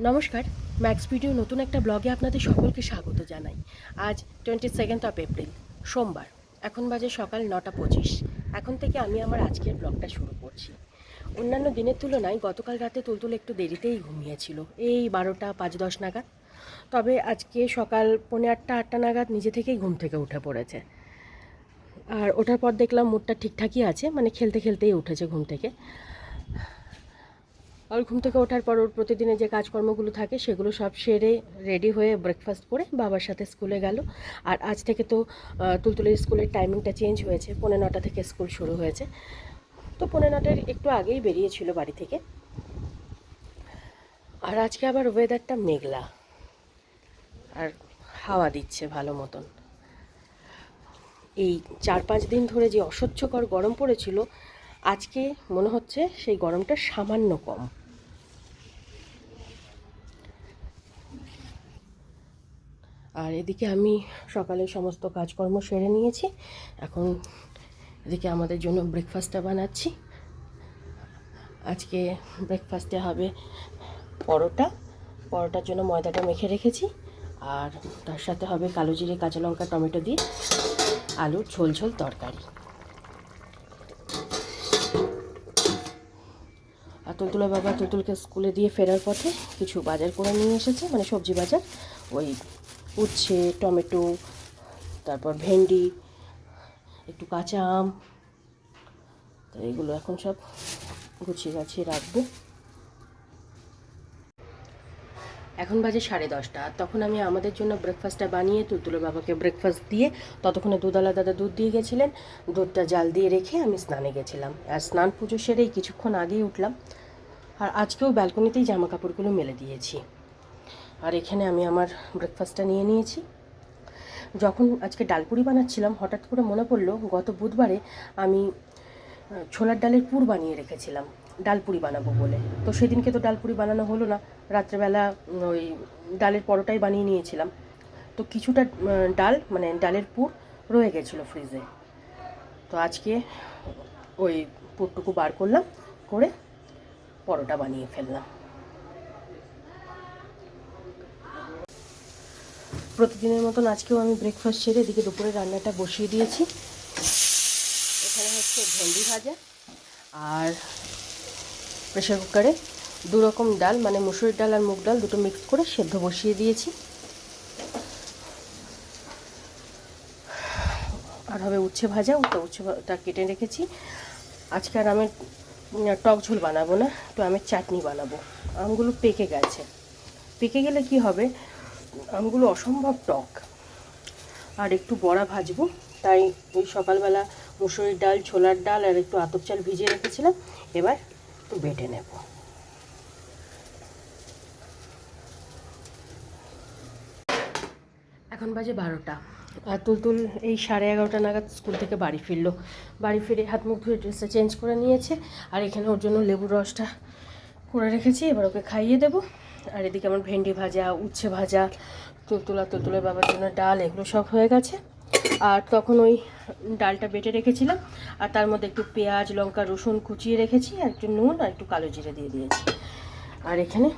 নমস্কার max video নতুন একটা ব্লগে আপনাদের সকলকে স্বাগত জানাই। আজ টোয়েন্টি সেকেন্ড অফ এপ্রিল সোমবার। এখন বাজে সকাল নটা পঁচিশ। এখন থেকে আমি আমার আজকের ব্লগটা শুরু করছি। অন্যান্য দিনের তুলনায় গতকাল রাতে তুলতুল একটু দেরিতেই ঘুমিয়েছিল। এই বারোটা পাঁচ দশ নাগাদ। তবে আজকে সকাল পৌনে আটটা আটটা নাগাদ নিজে থেকেই ঘুম থেকে উঠে পড়েছে। আর ওঠার পর দেখলাম মুডটা ঠিকঠাকই আছে মানে খেলতে খেলতেই উঠেছে ঘুম থেকে। আর ঘুম থেকে ওঠার পর ওর প্রতিদিনের যে কাজকর্মগুলো থাকে, সেগুলো সব সেরে রেডি হয়ে ব্রেকফাস্ট করে বাবার সাথে স্কুলে গেল। আর আজ থেকে তো তুলতুলের স্কুলের টাইমিংটা চেঞ্জ হয়েছে। পৌনে নটা থেকে স্কুল শুরু হয়েছে। তো পৌনে নটার একটু আগেই বেরিয়েছিল বাড়ি থেকে। আর আজকে আবার ওয়েদারটা মেঘলা। আর হাওয়া দিচ্ছে ভালো মতন। এই চার পাঁচ দিন ধরে যে অসহ্যকর গরম পড়েছিল, আজকে মনে হচ্ছে সেই গরমটা সামান্য কম। আর এদিকে আমি সকালে সমস্ত কাজকর্ম সেরে নিয়েছি। এখন এদিকে আমাদের জন্য ব্রেকফাস্টটা বানাচ্ছি। আজকে ব্রেকফাস্টে হবে পরোটা। পরোটার জন্য ময়দাটা মেখে রেখেছি। আর তার সাথে হবে কালো জিরে, কাঁচা লঙ্কা, টমেটো দিয়ে আলুর ঝোল ঝোল তরকারি। আর তুলতুলা বাবা তুলতুলকে স্কুলে দিয়ে ফেরার পথে কিছু বাজার করে নিয়ে এসেছে মানে সবজি বাজার। ওই উচ্ছে, টমেটো, তারপর ভেন্ডি, একটু কাঁচা আম। তো এগুলো এখন সব গুছিয়ে গাছিয়ে রাখব। এখন বাজে সাড়ে দশটা। তখন আমি আমাদের জন্য ব্রেকফাস্টটা বানিয়ে তুলতুলো বাবাকে ব্রেকফাস্ট দিয়ে ততক্ষণে দুধওয়ালা দাদা দুধ দিয়ে গেছিলেন। দুধটা জাল দিয়ে রেখে আমি স্নানে গেছিলাম। আর স্নান পুজো সেরেই কিছুক্ষণ আগেই উঠলাম। আর আজকেও ব্যালকনিতেই জামা কাপড়গুলো মেলে দিয়েছি। আর এখানে আমি আমার ব্রেকফাস্টটা নিয়ে নিয়েছি। যখন আজকে ডালপুরি বানাচ্ছিলাম, হঠাৎ করে মনে পড়ল, গত বুধবারে আমি ছোলার ডালের পুর বানিয়ে রেখেছিলাম ডালপুরি বানাবো বলে। তো সেদিনকে তো ডালপুরি বানানো হলো না, রাত্রেবেলা ওই ডালের পরোটাই বানিয়ে নিয়েছিলাম। তো কিছুটা ডাল মানে ডালের পুর রয়ে গেছিল ফ্রিজে তো আজকে ওই পুরটুকু বার করলাম, করে পরোটা বানিয়ে ফেললাম। প্রতিদিনের মতন আজকেও আমি ব্রেকফাস্ট সেরে এদিকে দুপুরে রান্নাটা বসিয়ে দিয়েছি। এখানে হচ্ছে ভেন্ডি ভাজা আর প্রেশার কুকারে দু রকম ডাল মানে মুসুরির ডাল আর মুগ ডাল দুটো মিক্স করে সেদ্ধ বসিয়ে দিয়েছি। আর হবে উচ্ছে ভাজা তো উচ্ছেটা কেটে রেখেছি। আজকে আর আমের টক ঝোল বানাবো না, একটু আমের চাটনি বানাবো। আমগুলো পেকে গেছে। পেকে গেলে কি হবে? আমগুলো অসম্ভব টক। আর একটু বড়া ভাজবো। তাই ওই সকালবেলা মুসুরির ডাল ছোলার ডাল আর একটু আতপ চাল ভিজিয়ে রেখেছিলাম। এবার একটু বেটে নেব। এখন বাজে বারোটা। আর তুলতুল এই সাড়ে এগারোটা নাগাদ স্কুল থেকে বাড়ি ফিরলো। বাড়ি ফিরে হাত মুখ ধুয়ে ড্রেসটা চেঞ্জ করে নিয়েছে। আর এখানে ওর জন্য লেবুর রসটা করে রেখেছি। এবার ওকে খাইয়ে দেবো। আর এদিকে আমার ভেন্ডি ভাজা, উচ্ছে ভাজা তুলতুলা তুলতুলের বাবার জন্য ডাল, এগুলো সব হয়ে গেছে। আর তখন ওই ডালটা বেটে রেখেছিলাম। আর তার মধ্যে একটু পেঁয়াজ, লঙ্কা, রসুন কুচিয়ে রেখেছি, আর একটু নুন আর একটু কালো জিরে দিয়ে দিয়েছি। আর এখানে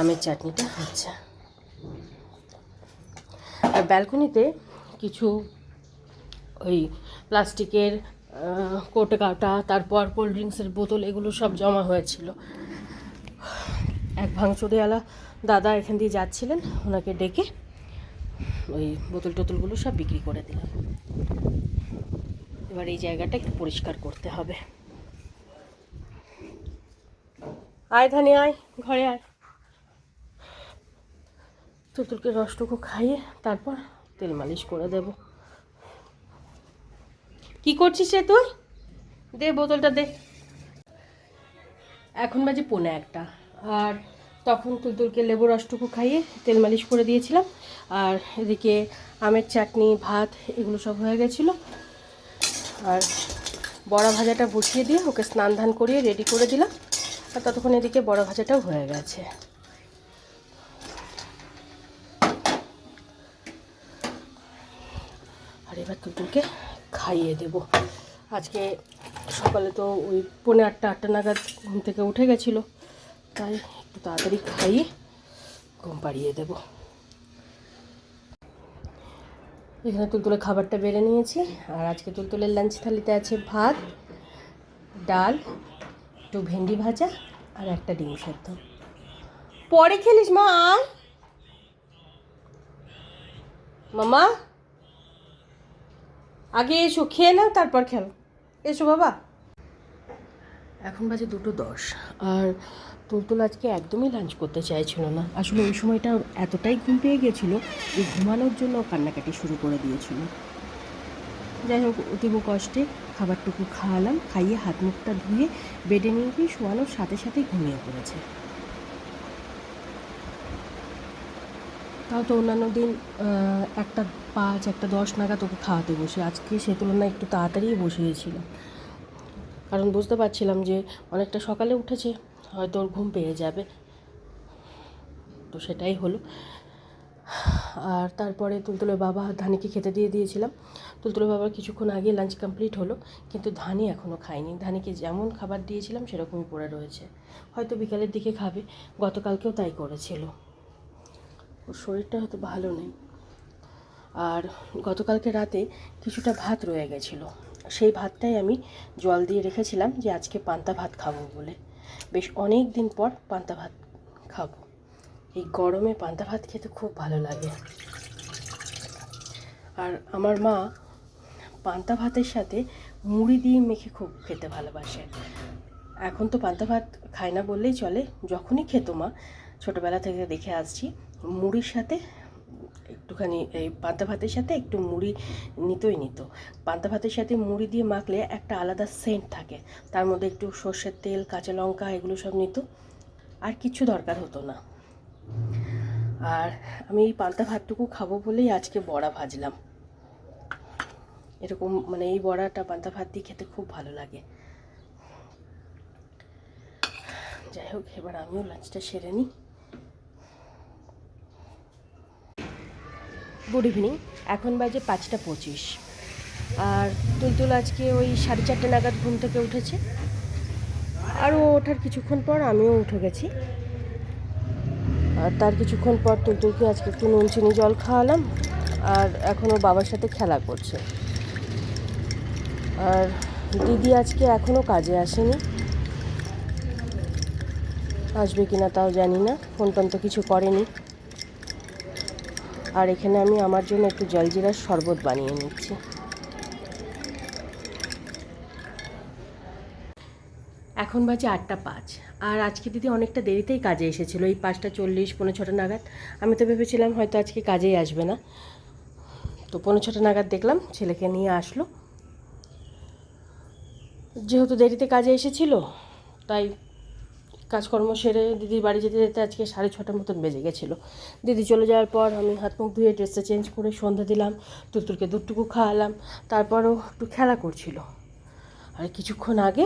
আমের চাটনিটা হচ্ছে। আর ব্যালকনিতে কিছু ওই প্লাস্টিকের কোটে কাটা তারপর কোল্ড ড্রিঙ্কসের বোতল, এগুলো সব জমা হয়েছিল। এক ভাঙচুরিওয়ালা দাদা এখান দিয়ে যাচ্ছিলেন, ওনাকে ডেকে ওই বোতল টোতলগুলো সব বিক্রি করে দিলাম। এবার এই জায়গাটা একটু পরিষ্কার করতে হবে। আয় ধানি, আয়, ঘরে আয়। তুতুলকে রসটুকু খাইয়ে তারপর তেল মালিশ করে দেব। কি করছিস রে তুই? দে বোতলটা দে। এখন বাজে পৌনে একটা। আর তখন তুলতুলকে লেবু রসটুকু খাইয়ে তেল মালিশ করে দিয়েছিলাম। আর এদিকে আমের চাটনি, ভাত, এগুলো সব হয়ে গেছিল। আর বড়া ভাজাটা বসিয়ে দিয়ে ওকে স্নান ধান করিয়ে রেডি করে দিলাম। আর ততক্ষণ এদিকে বড়া ভাজাটাও হয়ে গেছে। আর এবার তুতুলকে খাইয়ে দেব। আজকে সকালে তো ওই পৌনে আটটা আটটা নাগাদ ঘুম থেকে উঠে গেছিল। তাই একটু তাড়াতাড়ি খাইয়ে ঘুম পাড়িয়ে দেবো। এখানে তুলতুলে খাবারটা বেড়ে নিয়েছি। আর আজকে তুলতুলের লাঞ্চ থালিতে আছে ভাত, ডাল, একটু ভেন্ডি ভাজা আর একটা ডিম সেদ্ধ। পরে খেলিস, মা মামা, আগে এসো, খেয়ে নাও, তারপর খেলো। এসো, বাবা। এখন বাজে দুটো দশ। আর তুলতুল আজকে একদমই লাঞ্চ করতে চাইছিল না। আসলে ওই সময়টা এতটাই ঘুম পেয়ে গেছিল যে ঘুমানোর জন্য কান্নাকাটি শুরু করে দিয়েছিল। যাই হোক, অতীব কষ্টে খাবারটুকু খাওয়ালাম, খাইয়ে হাত মুখটা ধুয়ে বেডে নিয়ে গিয়ে শোয়ানোর সাথে সাথেই ঘুমিয়ে পড়েছে। তাও তো অন্যান্য দিন একটা পাঁচ, একটা দশ নাগাদ ওকে খাওয়াতে বসে। আজকে সে তুলনায় একটু তাড়াতাড়িই বসিয়েছিল। কারণ বুঝতে পারছিলাম যে অনেকটা সকালে উঠেছে। হয়তো ওর ঘুম পেয়ে যাবে। তো সেটাই হলো। আর তারপরে তুলতুলের বাবা ধানিকে খেতে দিয়ে দিয়েছিলাম। তুলতুলের বাবার কিছুক্ষণ আগে লাঞ্চ কমপ্লিট হলো, কিন্তু ধানি এখনও খায়নি। ধানিকে যেমন খাবার দিয়েছিলাম, সেরকমই পড়ে রয়েছে। হয়তো বিকালের দিকে খাবে, গতকালকেও তাই করেছিল। ওর শরীরটা হয়তো ভালো নেই। আর গতকালকে রাতে কিছুটা ভাত রয়ে গেছিল। সেই ভাতটাই আমি জল দিয়ে রেখেছিলাম যে আজকে পান্তা ভাত খাব বলে। বেশ অনেক দিন পর পান্তা ভাত খাব। এই গরমে পান্তা ভাত খেতে খুব ভালো লাগে। আর আমার মা পান্তা ভাতের সাথে মুড়ি দিয়ে মেখে খুব খেতে ভালোবাসে। এখন তো পান্তা ভাত খায় না বললেই চলে। যখনই খেতো মা, ছোটোবেলা থেকে দেখে আসছি, মুড়ির সাথে একটুখানি এই পান্তা ভাতের সাথে একটু মুড়ি নিতই নিত। পান্তা ভাতের সাথে মুড়ি দিয়ে মাখলে একটা আলাদা সেন্ট থাকে। তার মধ্যে একটু সর্ষের তেল, কাঁচা লঙ্কা এগুলো সব নিত। আর কিছু দরকার হতো না। আর আমি এই পান্তা ভাতটুকু খাব বলেই আজকে বড়া ভাজলাম। এরকম মানে এই বড়াটা পান্তা ভাত দিয়ে খেতে খুব ভালো লাগে। যাই হোক, এবার আমিও লাঞ্চটা সেরে নিই। গুড ইভিনিং এখন বাজে পাঁচটা পঁচিশ। আর তুলতুল আজকে ওই সাড়ে চারটে নাগাদ ঘুম থেকে উঠেছে। আর ও ওঠার কিছুক্ষণ পর আমিও উঠে গেছি। আর তার কিছুক্ষণ পর তুলতুলকে আজকে একটু নুন, চিনি, জল খাওয়ালাম। আর এখনও বাবার সাথে খেলা করছে। আর দিদি আজকে এখনও কাজে আসেনি। আসবে কিনা তাও জানি না। ফোন টোন তো কিছু করেনি। আর এখানে আমি আমার জন্য একটু জলজিরার শরবত বানিয়ে নিচ্ছি। এখন বাজে আটটা পাঁচ। আর আজকে দিদি অনেকটা দেরিতেই কাজে এসেছিল, এই পাঁচটা চল্লিশ পনেরো ছটা নাগাদ। আমি তো ভেবেছিলাম হয়তো আজকে কাজেই আসবে না। তো পনেরো ছটা নাগাদ দেখলাম ছেলেকে নিয়ে আসলো। যেহেতু দেরিতে কাজে এসেছিল, তাই কাজকর্ম সেরে দিদির বাড়ি যেতে যেতে আজকে সাড়ে ছটার মতন বেজে গেছিল। দিদি চলে যাওয়ার পর আমি হাত মুখ ধুয়ে ড্রেসটা চেঞ্জ করে সন্ধ্যা দিলাম তুলতুলকে দুধটুকু খাওয়ালাম, তারপরও একটু খেলা করছিল। আর কিছুক্ষণ আগে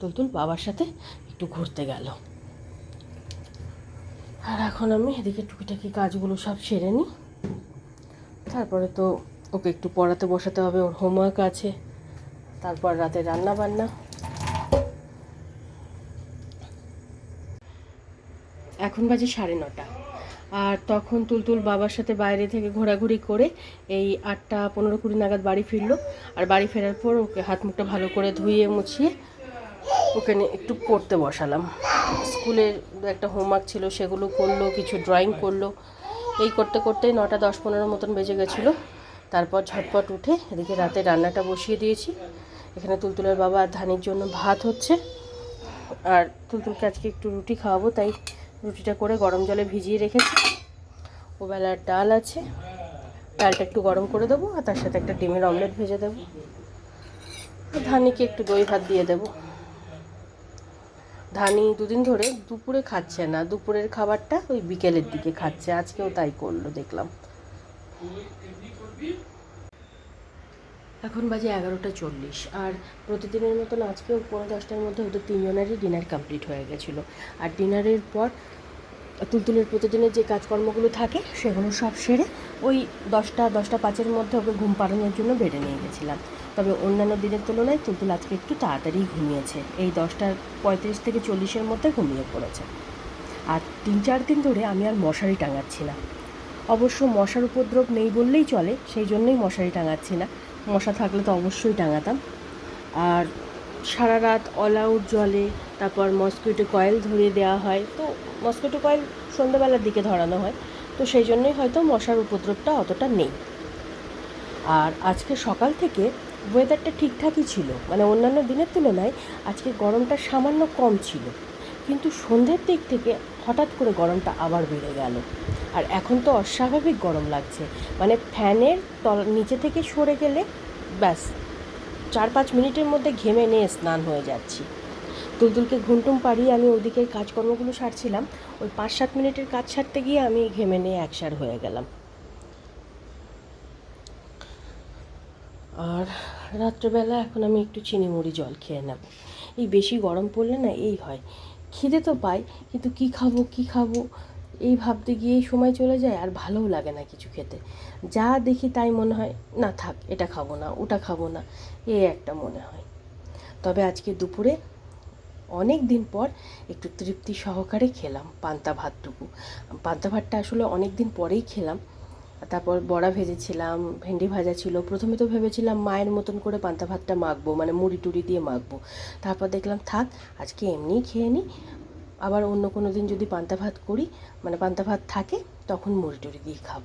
তুলতুল বাবার সাথে একটু ঘুরতে গেল। আর এখন আমি এদিকে টুকিটাকি কাজগুলো সব সেরে নিই। তারপরে তো ওকে একটু পড়াতে বসাতে হবে, ওর হোমওয়ার্ক আছে, তারপর রাতে রান্না বান্না এখন বাজে সাড়ে নটা। আর তখন তুলতুল বাবার সাথে বাইরে থেকে ঘোরাঘুরি করে এই আটটা পনেরো কুড়ি নাগাদ বাড়ি ফিরলো। আর বাড়ি ফেরার পর ওকে হাত মুখটা ভালো করে ধুয়ে মুছিয়ে ওকে একটু পড়তে বসালাম। স্কুলের একটা হোমওয়ার্ক ছিল, সেগুলো করল, কিছু ড্রয়িং করল। এই করতে করতে নটা দশ পনেরো মতন বেজে গেছিল। তারপর ঝটপট উঠে এদিকে রাতে রান্নাটা বসিয়ে দিয়েছি। এখানে তুলতুলের বাবা ধানের জন্য ভাত হচ্ছে। আর তুলতুলকে আজকে একটু রুটি খাওয়াবো, তাই রুটিটা করে গরম জলে ভিজিয়ে রেখেছি। ওবেলার ডাল আছে। ডালটা একটু গরম করে দেবো আর তার সাথে একটা ডিমের অমলেট ভেজে দেবো। ধানিকে একটু দই ভাত দিয়ে দেবো। ধানি দুদিন ধরে দুপুরে খাচ্ছে না। দুপুরের খাবারটা ওই বিকেলের দিকে খাচ্ছে। আজকেও তাই করল, দেখলাম। এখন বাজে এগারোটা চল্লিশ। আর প্রতিদিনের মতন আজকেও পনেরো দশটার মধ্যে হয়তো তিনজনেরই ডিনার কমপ্লিট হয়ে গেছিল। আর ডিনারের পর তুলতুলের প্রতিদিনের যে কাজকর্মগুলো থাকে, সেগুলো সব সেরে ওই দশটা দশটা পাঁচের মধ্যে ওকে ঘুম পাড়ানোর জন্য বেডে নিয়ে গেছিলাম। তবে অন্যান্য দিনের তুলনায় তুলতুল আজকে একটু তাড়াতাড়ি ঘুমিয়েছে। এই দশটা পঁয়ত্রিশ থেকে চল্লিশের মধ্যে ঘুমিয়ে পড়েছে। আর তিন, চার দিন ধরে আমি আর মশারি টাঙাচ্ছি না। অবশ্য মশার উপদ্রব নেই বললেই চলে, সেই জন্যই মশারি টাঙাচ্ছি না। মশা থাকলে তো অবশ্যই টাঙাতাম। আর সারা রাত অল আউট জলে তারপর মসকিউটো কয়েল ধরিয়ে দেওয়া হয়। তো মসকিউটো কয়েল সন্ধ্যাবেলার দিকে ধরানো হয়। তো সেই জন্যই হয়তো মশার উপদ্রবটা অতটা নেই। আর আজকে সকাল থেকে ওয়েদারটা ঠিকঠাকই ছিল। মানে অন্যান্য দিনের তুলনায় আজকে গরমটা সামান্য কম ছিল। কিন্তু সন্ধ্যের দিক থেকে হঠাৎ করে গরমটা আবার বেড়ে গেল। আর এখন তো অস্বাভাবিক গরম লাগছে। মানে ফ্যানের তল নিচে থেকে সরে গেলে ব্যাস চার পাঁচ মিনিটের মধ্যে ঘেমে নিয়ে স্নান হয়ে যাচ্ছি। তুলতুলকে ঘুমটুম পাড়িয়ে আমি ওদিকে কাজকর্মগুলো সারছিলাম। ওই পাঁচ সাত মিনিটের কাজ সারতে গিয়ে আমি ঘেমে নিয়ে একসার হয়ে গেলাম। আর রাত্রেবেলা এখন আমি একটু চিনি মুড়ি জল খেয়ে নেব। এই বেশি গরম পড়লে না এই হয়। খিদে তো পাই কিন্তু কি খাব কি খাব? এই ভাবতে গিয়েই সময় চলে যায় আর ভালোও লাগে না কিছু খেতে। যা দেখি তাই মনে হয়, না থাক, এটা খাব না, ওটা খাব না। এই একটা মনে হয়। তবে আজকে দুপুরে অনেক দিন পর একটু তৃপ্তি সহকারে খেলাম পান্তা ভাতটুকু। পান্তা ভাতটা আসলে অনেক দিন পরেই খেলাম। তারপর বড়া ভেজেছিলাম, ভেন্ডি ভাজা ছিল। প্রথমে তো ভেবেছিলাম মায়ের মতন করে পান্তা ভাতটা মাখবো মানে মুড়ি টুড়ি দিয়ে মাখবো। তারপর দেখলাম, থাক, আজকে এমনিই খেয়ে নিই আবার অন্য কোনো দিন যদি পান্তা ভাত করি মানে পান্তা ভাত থাকে, তখন মুড়ি টুড়ি দিয়ে খাব।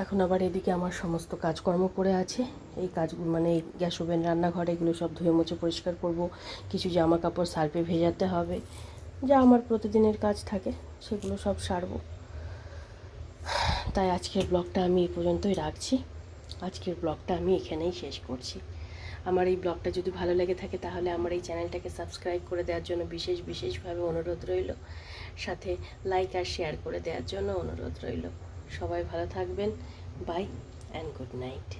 এখন আবার এদিকে আমার সমস্ত কাজকর্ম পড়ে আছে। এই কাজগুলো মানে এই গ্যাস ওভেন, রান্নাঘর, এগুলো সব ধুয়ে মুছে পরিষ্কার করব। কিছু জামা কাপড় সার্ফে ভেজাতে হবে। যা আমার প্রতিদিনের কাজ থাকে, সেগুলো সব সারবো। তাই আজকের ব্লগটা আমি এ পর্যন্তই রাখছি। আজকের ব্লগটা আমি এখানেই শেষ করছি। আমার এই ব্লগটা যদি ভালো লেগে থাকে, তাহলে আমার এই চ্যানেলটাকে সাবস্ক্রাইব করে দেওয়ার জন্য বিশেষ বিশেষভাবে অনুরোধ রইল। সাথে লাইক আর শেয়ার করে দেওয়ার জন্য অনুরোধ রইল। সবাই ভালো থাকবেন। By and good night